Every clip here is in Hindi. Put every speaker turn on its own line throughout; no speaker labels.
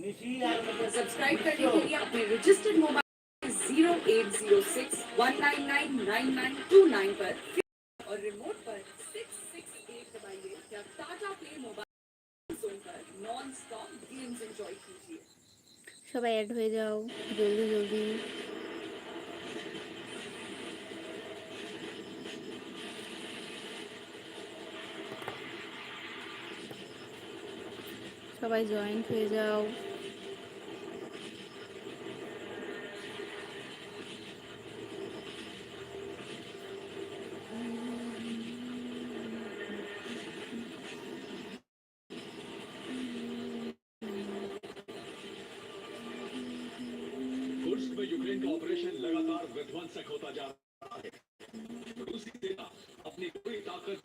सब्सक्राइब करने के लिए अपने registered mobile zero eight zero six one nine nine nine nine two nine पर और रिमोट पर सिक्स सिक्स एट दबाइए या टाटा प्ले मोबाइल जोन पर नॉन स्टॉप गेम्स एंजॉय कीजिए
সবাই অ্যাড হয়ে যাও জলদি জলদি সবাই জয়েন্ট হয়ে যাও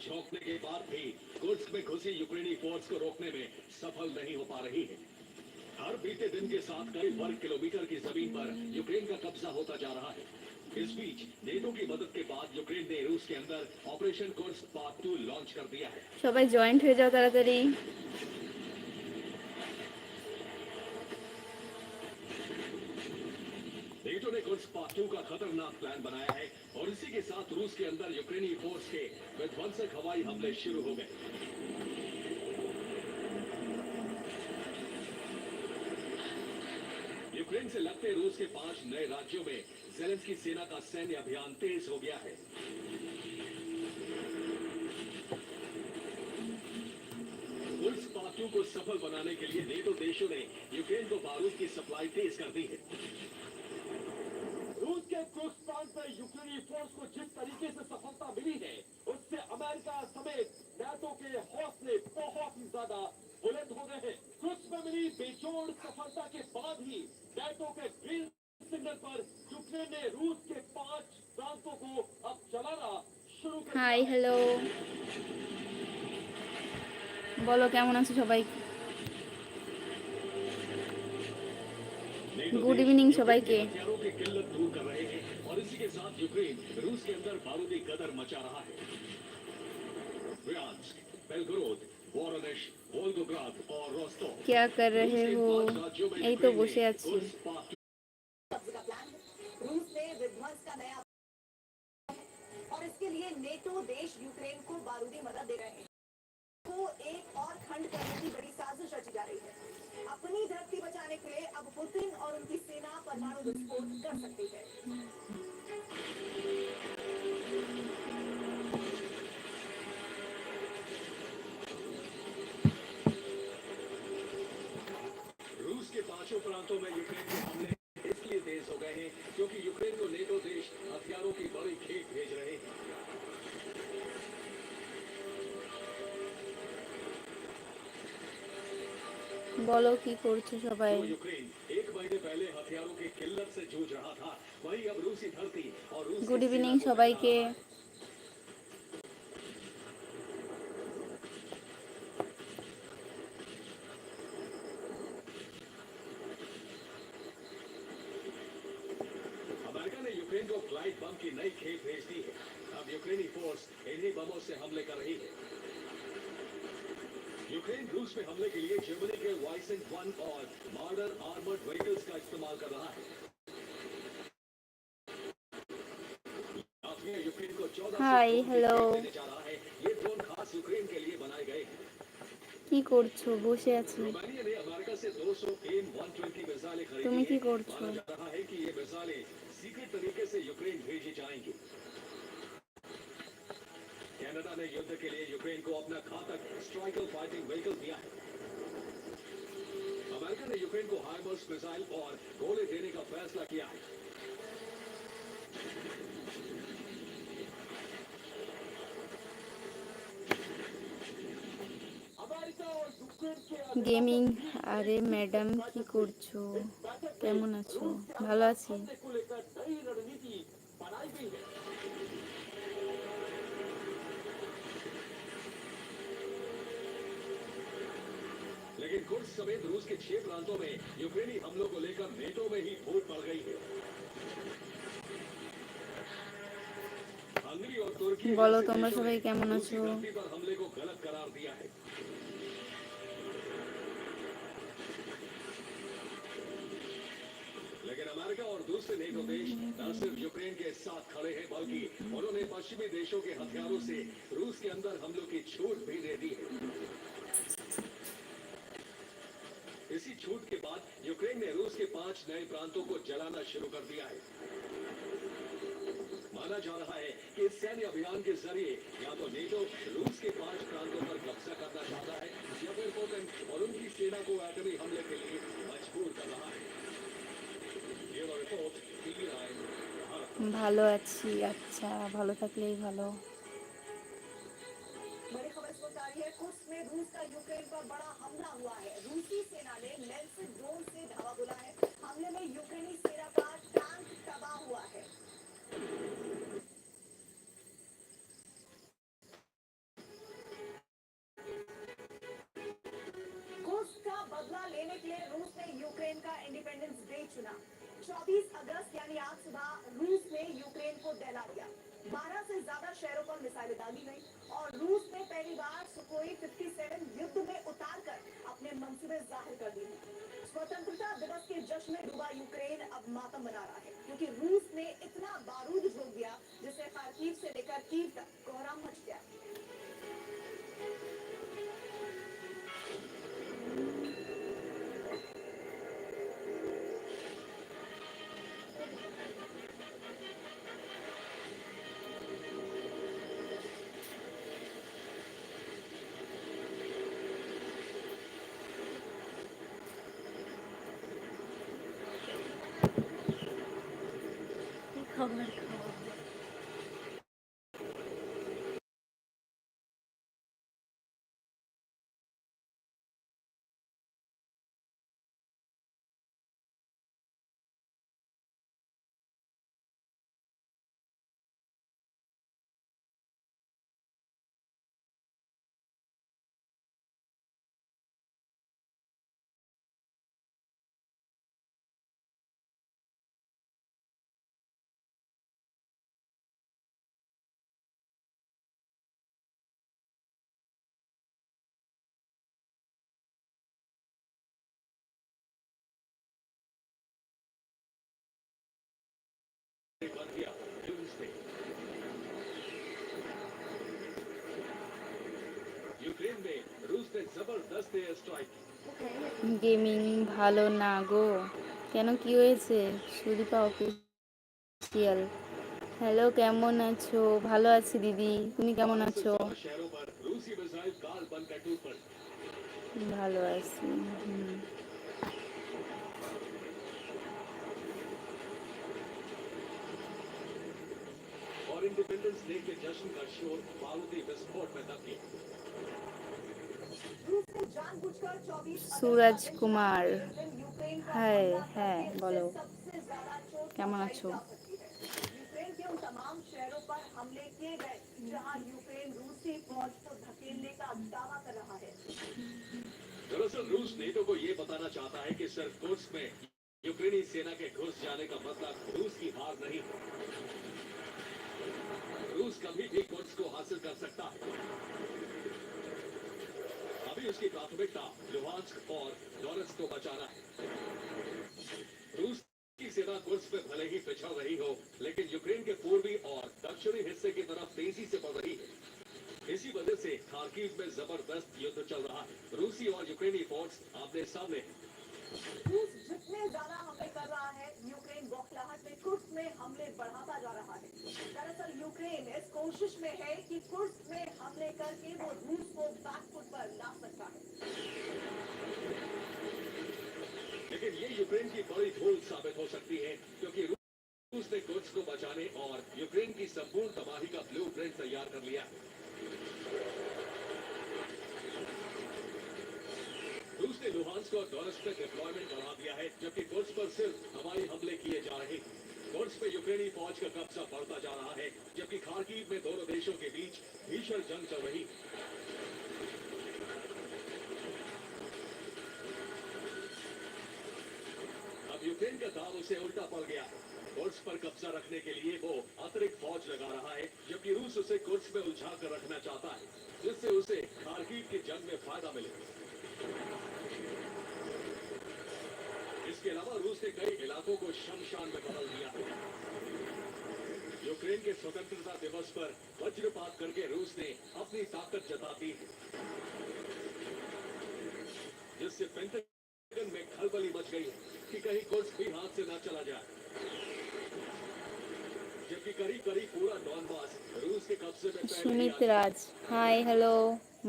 झोंकने के बाद भी कुर्स्क में घुसी यूक्रेनी फोर्स को रोकने में सफल नहीं हो पा रही है हर बीते दिन के साथ कई वर्ग किलोमीटर की जमीन पर यूक्रेन का कब्जा होता जा रहा है इस बीच नेटो की मदद के बाद यूक्रेन ने रूस के अंदर operation Kursk part two launch कर दिया है
সবাই জয়েন্ট হয়ে যাও তাড়াতাড়ি
टू का खतरनाक प्लान बनाया है और इसी के साथ रूस के अंदर यूक्रेनी फोर्स के विध्वंसक हवाई हमले शुरू हो गए। यूक्रेन से लगते रूस के पाँच नए राज्यों में जेलेंस्की सेना का सैन्य अभियान तेज हो गया है। को सफल बनाने के लिए नेटो देशों ने यूक्रेन को बारूद की सप्लाई तेज कर दी है। के क्रुक्स प्रांत में यूक्रेनी फोर्स को जिस तरीके से सफलता मिली है उससे अमेरिका समेत नाटो के हौसले बहुत ही ज्यादा बुलंद हो गए हैं क्रुक्स में मिली बेजोड़ सफलता के बाद ही नाटो के ग्रीन सिग्नल पर यूक्रेन ने रूस के पांच प्रांतों को अब चलाना शुरू कर
হাই হ্যালো বলো কেমন আছো সবাই गुड इवनिंग
सबाई के। साथ यूक्रेन है
क्या कर रहे हो?
यही तो बसे आছি नेटो देश यूक्रेन को बारूदी मदद दे रहे हैं। एक और खंड करने की बड़ी साजिश रची जा रही है। अपनी धरती बचाने के लिए अब पुतिन और उनकी सेना परमाणु विस्फोट कर सकती है।
रूस के पाँचों प्रांतों में यूक्रेन के हमले इसलिए तेज हो गए हैं क्योंकि यूक्रेन को नेटो देश हथियारों की बड़ी धरती और रूस की
গুড
सेना
ইভিনিং
को
সবাইকে
अमेरिका ने यूक्रेन को ग्लाइड बम की नई खेप भेज दी है अब यूक्रेनी फोर्स इन्हीं बमों से हमले कर रही है यूक्रेन रूस में हमले के लिए जर्मनी के वाइसेंट वन और मॉडर्न आर्मर्ड व्हीकल्स का इस्तेमाल कर रहा है लातविया यूक्रेन को 14
Hi,
ड्रोन की
hello.
खेप देने जा रहा है ये ड्रोन खास यूक्रेन के लिए बनाए गए हैं
কি করছো বসে আছি
रोमानिया ने अमेरिका से 200 एम 120 मिसाइलें खरीदी
তুমি কি
हैं।
করছো?
कनाडा ने युद्ध के लिए यूक्रेन को अपना घातक स्ट्राइकल फाइटिंग व्हीकल दिया है अमेरिका ने यूक्रेन को हाइमर्स मिसाइल और गोले देने का फैसला किया है अमेरिका और यूक्रेन के
গেমিং আরে ম্যাডাম কি করছো কেমন আছো ভালো আছি
समेत रूस के छह प्रांतों में यूक्रेनी हमलों को लेकर नेटो में ही फूट पड़ गई है हंगरी और तुर्की
বলো
जैसे
তোমরা
देशों
সবাই
ने
কেমন
रूसी
আছো
धरती पर हमले को गलत करार दिया है अमेरिका और दूसरे नेटो देश न सिर्फ यूक्रेन के साथ खड़े हैं बल्कि उन्होंने पश्चिमी देशों के हथियारों से रूस के अंदर हमलों की छूट पांच नए प्रांतों को जलाना शुरू कर दिया है माना जा रहा है कि इस सैन्य अभियान के जरिए या तो नेटो रूस के पांच प्रांतों पर कब्जा करना चाहता है या फिर पोलैंड और उनकी सेना को एटमी हमले के लिए मजबूर कर रहा है ये वो रिपोर्ट टीवी नाइन भारत
ভালো আছি আচ্ছা ভালো থাকলেই ভালো
बड़ी खबर इस वक्त आ रही है कुर्स्क में रूस का यूक्रेन पर बड़ा हमला हुआ है रूसी सेना ने लेंसिक ड्रोन से धावा बोला है हमले में यूक्रेनी सेना का टैंक तबाह हुआ है। कुर्स्क का बदला लेने के लिए रूस ने यूक्रेन का इंडिपेंडेंस डे चुना। 24 अगस्त, यानी आज सुबह, रूस ने यूक्रेन को दहला दिया। 12 से ज़्यादा शहरों पर मिसाइलें दागी गई और रूस ने पहली बार सुकोई 57 युद्ध में उतारकर अपने मंसूबे ज़ाहिर कर दिए। स्वतंत्रता दिवस के जश्न में डूबा यूक्रेन अब मातम मना रहा है, क्योंकि रूस ने इतना बारूद झोंक दिया जिससे खारकीव से लेकर कीव तक कोहराम मच गया।
গেমিং ভালো না গো কেন কি হয়েছে সুদীপা অফিসিয়াল হ্যালো কেমন আছো ভালো আছি দিদি তুমি কেমন আছো
शहरों पर रूसी मिसाइल काल बनकर टूट पड़ी
ভালো আছি হুম।
और इंडिपेंडेंस डे के जश्न का शोर बारूदी विस्फोट में दब गया
रूस ने जानबूझकर 24 अगस्त
सूरज
का दिन
कुमार
यूक्रेन का
हाय
हमला
है
करके
बोलो
सबसे ज्यादा चोट
কেমন
पहुंचाई
আছো?
जा सकती है। यूक्रेन के उन तमाम शहरों पर हमले किए गए जहां यूक्रेन रूसी फौज को धकेलने का दावा कर रहा है
दरअसल रूस नेटो को ये बताना चाहता है कि सिर्फ कुर्स्क में यूक्रेनी सेना के घुस जाने का मतलब रूस की हार नहीं रूस कभी भी कुर्स्क को हासिल कर सकता है अभी उसकी प्राथमिकता लुहांस्क और डोनेट्स्क को बचाना है रूस की सेना कुर्स्क में भले ही पिछड़ रही हो, लेकिन यूक्रेन के पूर्वी और दक्षिणी हिस्से की तरफ़ तेज़ी से बढ़ रही है इसी वजह से खारकीव में ज़बरदस्त युद्ध चल रहा है रूसी और यूक्रेनी फोर्स आमने सामने हैं।
रूस जितने ज़्यादा हमले कर रहा है बौखलाहट में कुर्स्क में हमले बढ़ाता जा रहा है। दरअसल यूक्रेन इस कोशिश में है कि कुर्स में हमले करके वो रूस को बैकफुट पर ला सकता है।
लेकिन ये यूक्रेन की बड़ी भूल साबित हो सकती है, क्योंकि रूस ने कुर्स्क को बचाने और यूक्रेन की संपूर्ण तबाही का ब्लूप्रिंट तैयार कर लिया। है रूस ने लुहांस्क और डोनेट्स्क में डिप्लॉयमेंट बढ़ा दिया है, जबकि कुर्स्क पर सिर्फ़ हवाई हमले किए जा रहे हैं। कुर्स्क पे यूक्रेनी फौज का कब्जा बढ़ता जा रहा है, जबकि खारकीव में दोनों देशों के बीच भीषण जंग चल रही अब यूक्रेन का दाव उसे उल्टा पड़ गया। कुर्स पर कब्जा रखने के लिए वो अतिरिक्त फौज लगा रहा है, जबकि रूस उसे कुर्स में उलझा कर रखना चाहता है, जिससे उसे खारकीव की जंग में फ़ायदा मिले। इसके अलावा रूस ने कई इलाकों को शमशान में बदल दिया यूक्रेन के स्वतंत्रता दिवस पर वज्रपात करके रूस ने अपनी ताकत जताती जिससे पेंटागन में खलबली मच गई कि कहीं कुछ भी हाथ से न चला जाए जबकि करीब करीब पूरा डॉनबास रूस के कब्जे में पहले ही
সুমিত
आ
রাজ হাই হ্যালো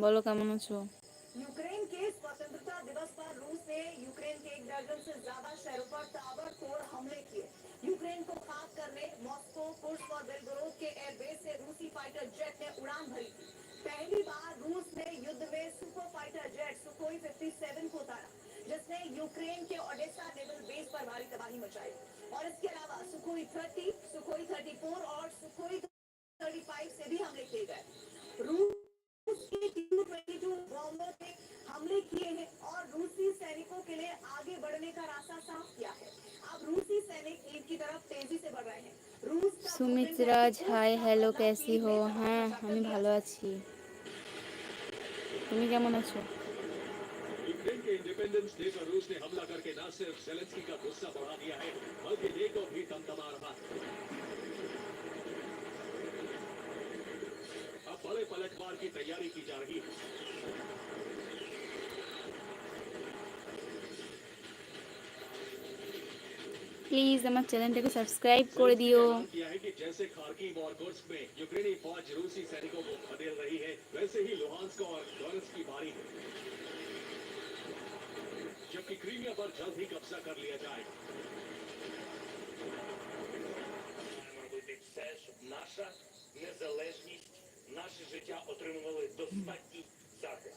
বলো কেমন আছো
यूक्रेन के स्वतंत्रता दिवस पर रूस ने यूक्रेन के एक दर्जन से ज़्यादा शहरों पर ताबड़तोड़ हमले किए। यूक्रेन को खाक करने मॉस्को कुर्स्क और बेलगोरोद के एयरबेस से रूसी फाइटर जेट ने उड़ान भरी पहली बार रूस ने युद्ध में सुपर फाइटर जेट सुखोई 57 को उतारा जिसने यूक्रेन के ओडेसा नेवल बेस पर भारी तबाही मचाई। और इसके अलावा सुखोई 30, सुखोई 34 और सुखोई 35 से भी हमले किए गए। रूस के टू ट्वेंटी टू बॉम्बर ने हमले किए हैं और रूसी सैनिकों के लिए आगे बढ़ने का रास्ता साफ किया है अब रूसी सैनिक ईद की तरफ तेजी से बढ़ रहे हैं रूस का
সুমিত
भूखंड
রাজ
है,
হাই
रूस
হ্যালো
का
ক্যাসি
कीव
হো
में
হ্যাঁ
हमला कर
আমি
दिया।
ভালো আছি তুমি কেমন আছো
यूक्रेन के इंडिपेंडेंस डे पर रूस ने हमला करके न सिर्फ जेलेंस्की का गुस्सा बढ़ा दिया है बल्कि नेटो भी तमतमा रहा है पलटवार की तैयारी की जा रही है
প্লিজ আমার চ্যানেলটাকে সাবস্ক্রাইব করে দিও
ऐलान किया है कि जैसे खार्किव और कुर्स्क में यूक्रेनी फौज रूसी सैनिकों को खदेड़ रही है वैसे ही लुहांस्क और डोनेट्स्क की बारी है जबकि क्रीमिया पर जल्द ही कब्जा कर लिया जाएगा
Маємо робити все, щоб наша незалежність, наше життя отримували достатній захист.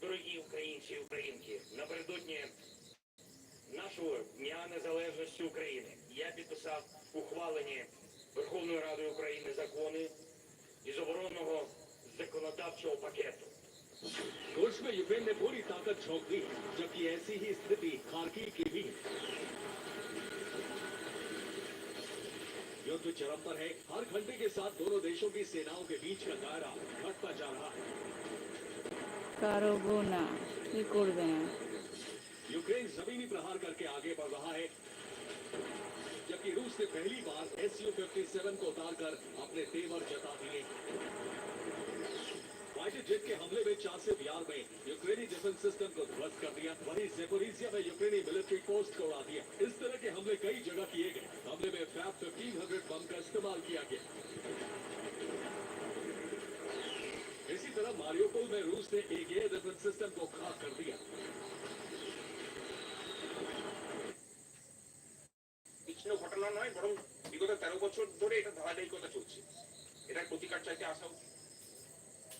Дорогі українці і українки, напередодні нашого Дня Незалежності України я підписав ухвалені Верховною Радою України закони із оборонного законодавчого пакету.
Görüşme ve ne politaka çok iyi. Cephiyesi hissetti. Karki gibi. युद्ध चरम पर है। हर घंटे के साथ दोनों देशों की सेनाओं के बीच का दायरा घटता जा रहा है।
कारोगोना
यूक्रेन जमीनी प्रहार करके आगे बढ़ रहा है। जबकि रूस ने पहली बार एस यू फिफ्टी सेवन को उतार कर अपने तेवर जता दिए। फाइटर जेट के हमले में चासिव यार में यूक्रेनी डिफेंस सिस्टम को ध्वस्त कर दिया वहीं जेपोरिजिया में यूक्रेनी मिलिट्री पोस्ट को उड़ा दिया इस तरह के हमले कई जगह किए गए हमले में फैब फिफ्टीन हंड्रेड बम का इस्तेमाल किया गया इसी तरह मारियोपोल में रूस ने एक एयर डिफेंस सिस्टम को खाक कर दिया
বিচ্ছিন্ন ঘটনা নয় বরং বিগত তেরো বছর ধরে এটা ধারাবাহিকতা চলছে এটার প্রতিকার চাইতে আসা উচিত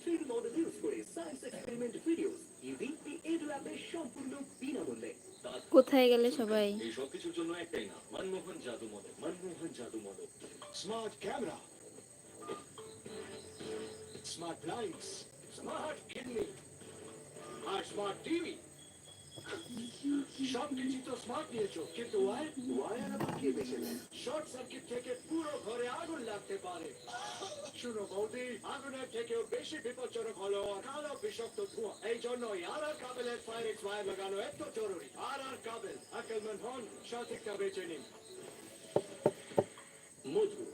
থ্রি মডেল ইউজ করে সায়েন্স এক্সপেরিমেন্ট ভিডিওস ইউভিপি এড ল্যাবের সম্পূর্ণ বিনামূল্যে।
কোথায় গেলে সবাই?
এই সব কিছুর জন্য একটাই না মনমোহন জাদু মডেল মনমোহন জাদু model smart camera smart lights smart kidney আর স্মার্ট টিভি তো স্মার্ট নিয়েছো কিন্তু ওয়ার শর্ট সার্কিট থেকে পুরো ঘরে আগুন লাগতে পারে। শুনো বৌদি, আগুনের থেকেও বেশি বিপজ্জনক হলো কালো ধোঁয়া। এই জন্যই আর আর কাবেলের ফায়ার লাগানো এত জরুরি। আর আর কাবেল হন, সঠিকটা নিন। মধু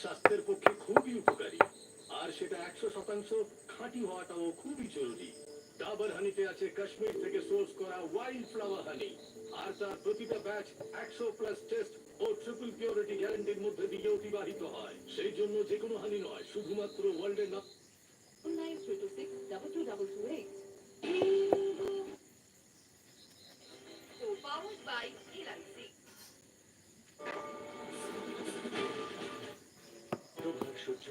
স্বাস্থ্যের পক্ষে খুবই উপকারী। আর সেটা একশো শতাংশ খাঁটি হওয়াটাও খুবই জরুরি। ডাবর হানিতে আছে কাশ্মীর থেকে সোর্স করা ওয়াইল্ড ফ্লাওয়ার হানি আর তার প্রতিটা ব্যাচ একশো প্লাস টেস্ট ও ট্রিপল পিওরিটি গ্যারান্টির মধ্যে দিয়ে অতিবাহিত হয়। সেই জন্য যে কোনো হানি নয় শুধুমাত্র ওয়ার্ল্ডের না
nine three two six double two double two eight Powered by LIC.
Prabhas সহ্য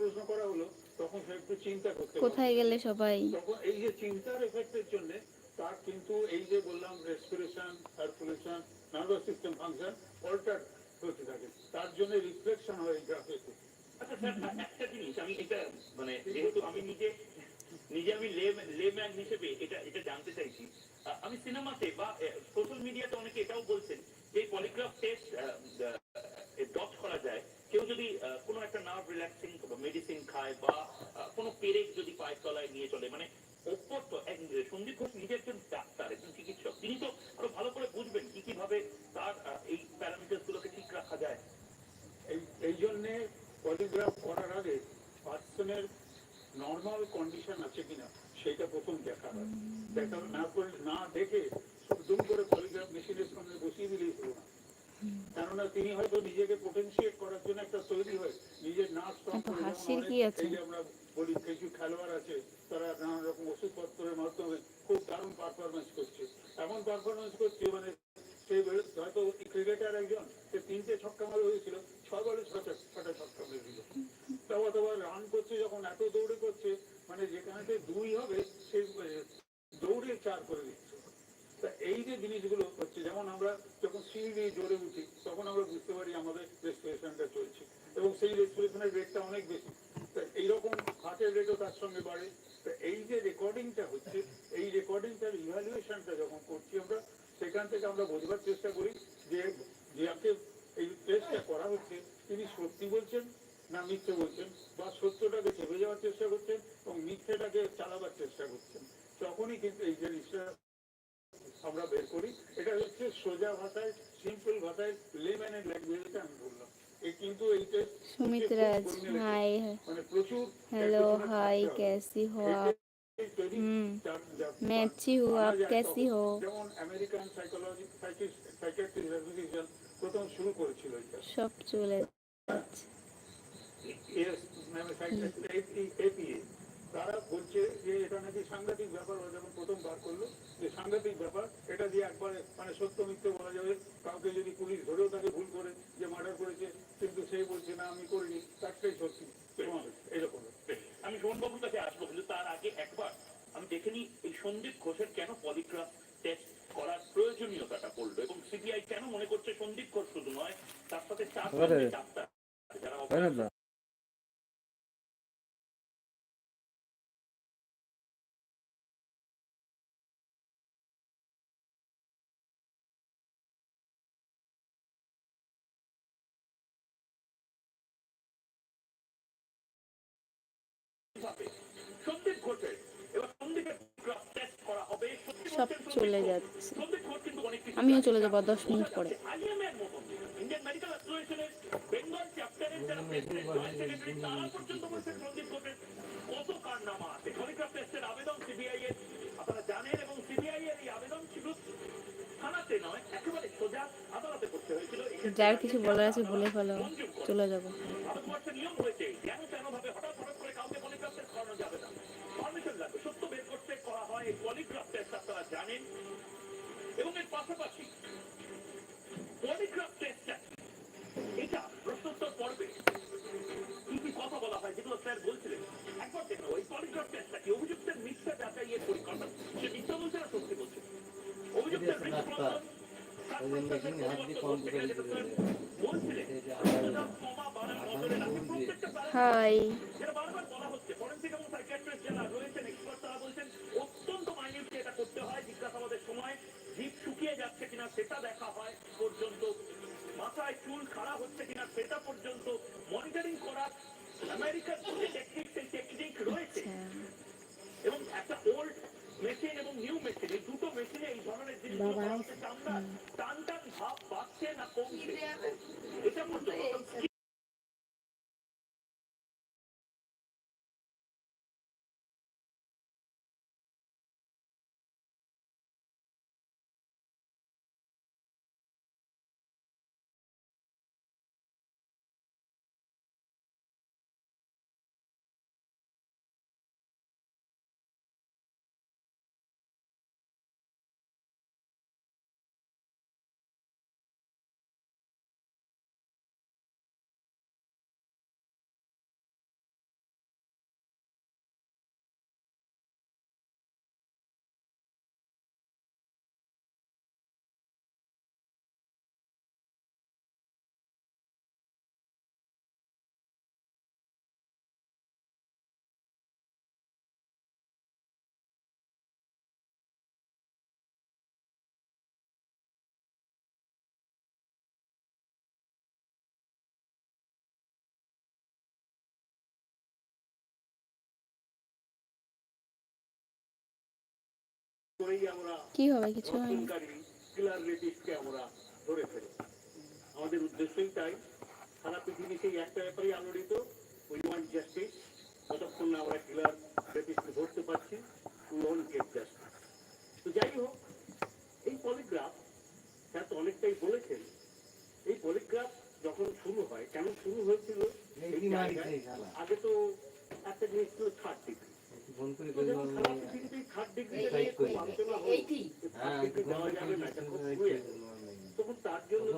প্রশ্ন করা হলো তখন সে একটু চিন্তা করতে
কোথায় গেলে সবাই?
তখন এই যে চিন্তার এফেক্টের জন্য তার কিন্তু এই যে বললাম respiration circulation nervous system function alter হতে থাকে। তার জন্য রিফ্লেকশন হয় এই গ্রাফে
আচ্ছা স্যার একটা জিনিস আমি এটা মানে যেহেতু আমি নিজে নিজে আমি লেম্যান হিসেবে এটা এটা জানতে চাইছি। আমি সিনেমাতে বা সোশ্যাল মিডিয়াতে অনেকে এটাও বলছেন যে পলিগ্রাফ টেস্ট ডট করা যায় কেউ যদি আহ, কোনো একটা নার্ভ রিল্যাক্সিং মেডিসিন খায় বা আহ, কোনো পেরেক যদি পায়ের তলায় নিয়ে চলে মানে অভ্যস্ত এক- সন্দীপ ঘোষ নিজে একজন ডাক্তার একজন চিকিৎসক তিনি তো আরও ভালো করে বুঝবেন কি কীভাবে তার আহ, এই প্যারামিটার গুলোকে ঠিক রাখা যায়
এই এই জন্যে পলিগ্রাফ করার আগে পার্সনের নর্মাল কন্ডিশন আছে কিনা সেটা প্রথম দেখা হয় দেখা না করে না দেখে দুম করে পলিগ্রাফ মেশিনের সামনে বসিয়ে দিলেই হলো না কেননা তিনি হয়তো নিজেকে পোটেন্সিয়েট করার জন্য একটা তৈরি হয় নিজের নার্ভ স্ট্রং
এত হাসির কি আছে?
এই যে আমরা বলি কিছু খেলোয়াড় আছে তারা নানান রকম ওষুধপত্রের মাধ্যমে খুব দারুণ পারফরমেন্স করছে এমন পারফরমেন্স করছে মানে সে বেরো- হয়তো ক্রিকেটার একজন সে তিনটে ছক্কা মারা হয়েছিল ছয় বলে ছটা ছটা ছক্কা মেরে দিল অথবা রান করছে যখন এত দৌড়ে করছে মানে যেখানে দুই হবে সে আহ, দৌড়ে চার করে দিচ্ছে। তা এই যে জিনিসগুলো হচ্ছে যেমন আমরা যখন সিঁড়ি দিয়ে জোরে উঠি তখন আমরা বুঝতে পারি আমাদের রেসপিরেশনটা চলছে। এবং সেই রেসপিরেশনের রেটটা অনেক বেশি। তা এইরকম হার্টের রেটও তার সঙ্গে বাড়ে। তা এই যে রেকর্ডিংটা হচ্ছে এই রেকর্ডিংটার ইভ্যালুয়েশনটা যখন করছি আমরা সেখান থেকে আমরা বোঝবার চেষ্টা করি যে যাকে এই টেস্টটা করা হচ্ছে তিনি সত্যি বলছেন? না মিথ্যে বলছেন বা সত্যটাকে চেপে যাওয়ার চেষ্টা করছেন এবং মিথ্যেটাকে চালাবার চেষ্টা করছেন তখনই কিন্তু এই জিনিসটা আমরা বের করি এটা হচ্ছে সোজা ভাষায় সিম্পল ভাষায় লেম্যানের ল্যাঙ্গুয়েজটা আমি বললাম এই কিন্তু এই টেস্ট
সুমিত রাজ হাই
মানে প্রচুর
हेलो हाय कैसी हो आप हम्म मैं अच्छी हूँ आप कैसी हो
যেমন আমেরিকান তারা বলছে যে এটা নাকি সাংঘাতিক ব্যাপার ওরা যখন প্রথম বার করল যে সাংঘাতিক ব্যাপার এটা দিয়ে একবারে মানে সত্য মিথ্যে বলা যাবে। কাউকে যদি পুলিশ ধরেও তাকে ভুল করে যে মার্ডার করেছে কিন্তু সে বলছে না আমি করিনি তারটাই সত্যি। এরকম
আমি সোমবাবুর কাছে আসব কিন্তু তার আগে একবার আমি দেখে নিই এই সন্দীপ ঘোষের কেন পলিগ্রাফ টেস্ট করার প্রয়োজনীয়তাটা পড়ল এবং সিবিআই কেন মনে করছে সন্দীপ ঘোষ শুধু নয় তার সাথে চার ডাক্তার যারা সন্দীপ ঘোষের এবার সন্দীপের টেস্ট করা হবে।
সব চলে যাচ্ছে। আমিও চলে যাব দশ মিনিট পরে।
ইন্ডিয়ান মেডিকেল অ্যাসোসিয়েশনের বেঙ্গল চ্যাপ্টারের যারা প্রেসিডেন্ট জয়েন্ট সেক্রেটারি তারা পর্যন্ত বলছেন সন্দীপ ঘোষের কত কারনামা আছে। পলিগ্রাফ টেস্টের আবেদন সিবিআই এর আপনারা জানেন এবং সিবিআই এর এই আবেদন শুধু থানাতে নয় একেবারে সোজা আদালতে করতে হয়েছিল।
যার কিছু বলার আছে বলে ফেলো চলে যাব।
নিয়ম হয়েছে কেন কেন ভাবে হঠাৎ পলিগ্রাফ করানো যাবে না। পারমিশন লাগবে সত্য বের করতে করা হয় এই পলিগ্রাফ টেস্ট আপনারা জানেন। এবং এর পাশাপাশি পলিগ্রাফ টেস্টটা এটা প্রশ্নোত্তর পর্বে কি কি কথা বলা হয় যেগুলো স্যার বলছিলেন। একবার দেখো ওই পলিগ্রাফ টেস্টটা কি? অভিযুক্তের মিথ্যা যাচাইয়ের পরিকল্পনা। সে মিথ্যা বলছে না সত্যি বলছে? অভিযুক্তের
হাই। কি হবে? কিছু
আমরা ধরে ফেলি আমাদের উদ্দেশ্যই তাই। সারা পৃথিবী সেই একটা ব্যাপারেই আলোড়িত। উই ওয়ান্ট জাস্টিস যতক্ষণ না আমরা কিলার রেপিস্টকে ধরতে পারছি উই ওয়ান্ট গেট জাস্টিস তো যাই হোক এই পলিগ্রাফ স্যার তো অনেকটাই বলেছেন এই পলিগ্রাফ যখন শুরু হয় কেন শুরু হয়েছিল? আগে তো একটা জিনিস ছিল থার্ড ডিগ্রি সারা পৃথিবীতেই থার্ড ডিগ্রি আলোচনা হলো। থার্ড ডিগ্রি দেওয়া যাবে না এটা খুব cruel। তখন তার জন্য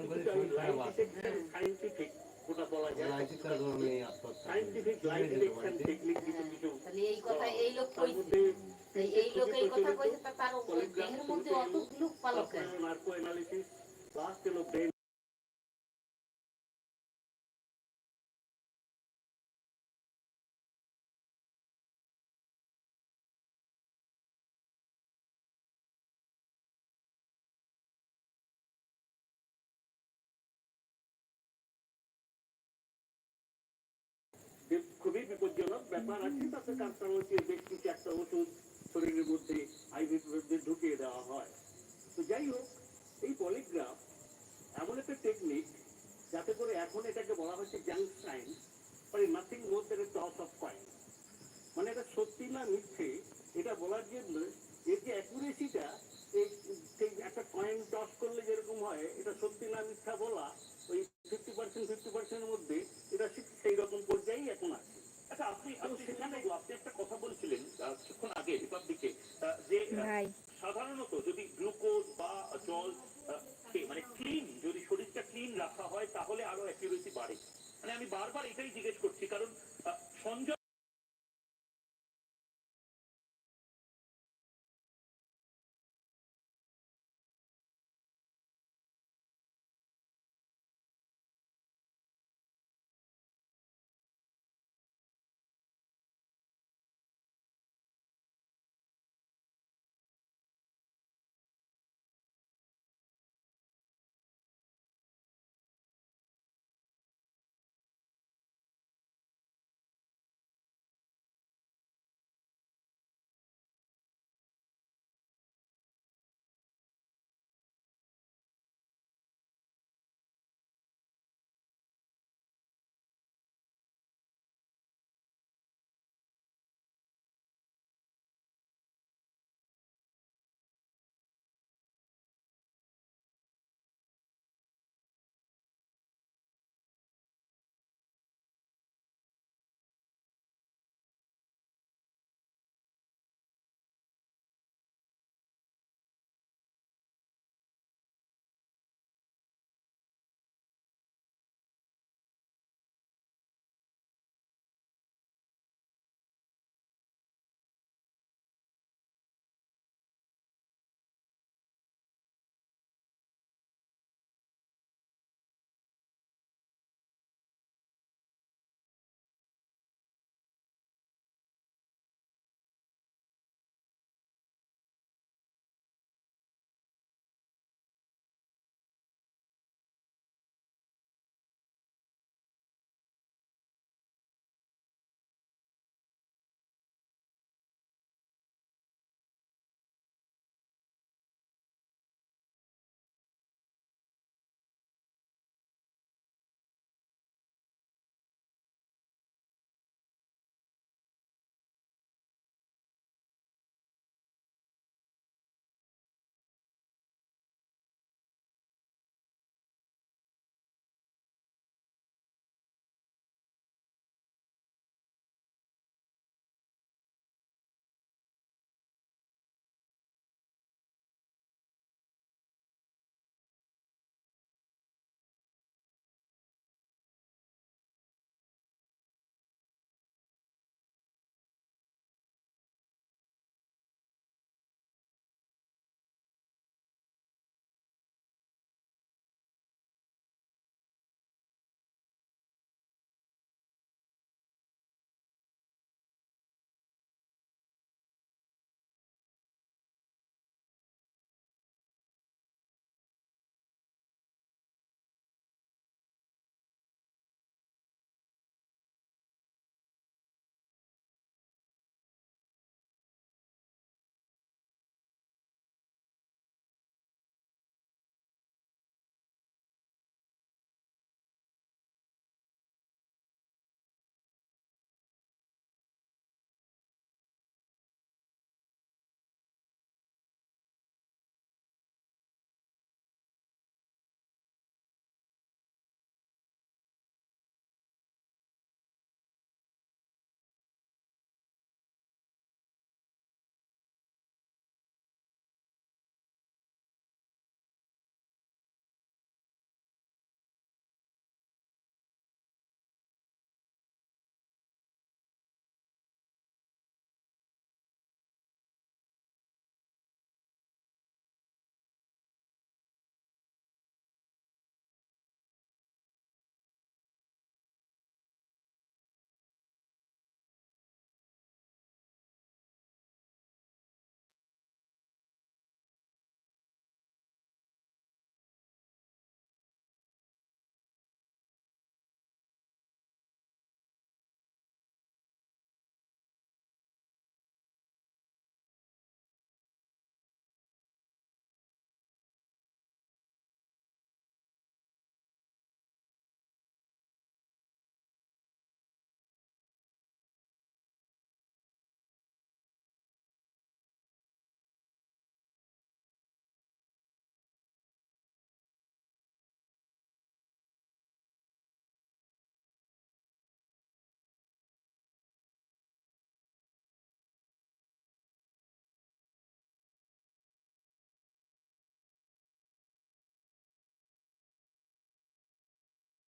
সাইন্টিফিক ওটা বলা যায়। সাইন্টিফিক লাইট ডিটেকশন টেকনিক কিছু কিছু।
তাহলে এই কথা এই লোক কইছে। এই লোক এই কথা কইছে তার ওই দেহের মধ্যে অত লোক পালক কেন
নার্কো অ্যানালিসিস লাস্ট ব্রেন ব্যাপার আছে তাতে কারণ হচ্ছে বেশ কিছু একটা ওষুধ শরীরের মধ্যে আইভির মধ্যে ঢুকিয়ে দেওয়া হয়। তো যাই হোক, এই পলিগ্রাফ এমন একটা টেকনিক যাতে করে এখন এটাকে বলা হচ্ছে জাঙ্ক সায়েন্স মানে nothing more than toss of coin মানে এটা সত্যি না মিথ্যে, এটা বলার জন্য এর যে অ্যাকুরেসিটা একটা কয়েন টস করলে যেরকম হয়, এটা সত্যি না মিথ্যা বলা, ওই ফিফটি পার্সেন্ট ফিফটি পার্সেন্টের মধ্যে এটা সেই রকম পর্যায়েই এখন আছে।
আচ্ছা আপনি আপনি সেখানে আপনি একটা কথা বলছিলেন কিছুক্ষণ আগে রিপাবলিকে যে সাধারণত যদি গ্লুকোজ বা জল মানে ক্লিন যদি শরীরটা ক্লিন রাখা হয় তাহলে আরও অ্যাকিউরেসি বাড়ে। মানে আমি বারবার এটাই জিজ্ঞেস করছি কারণ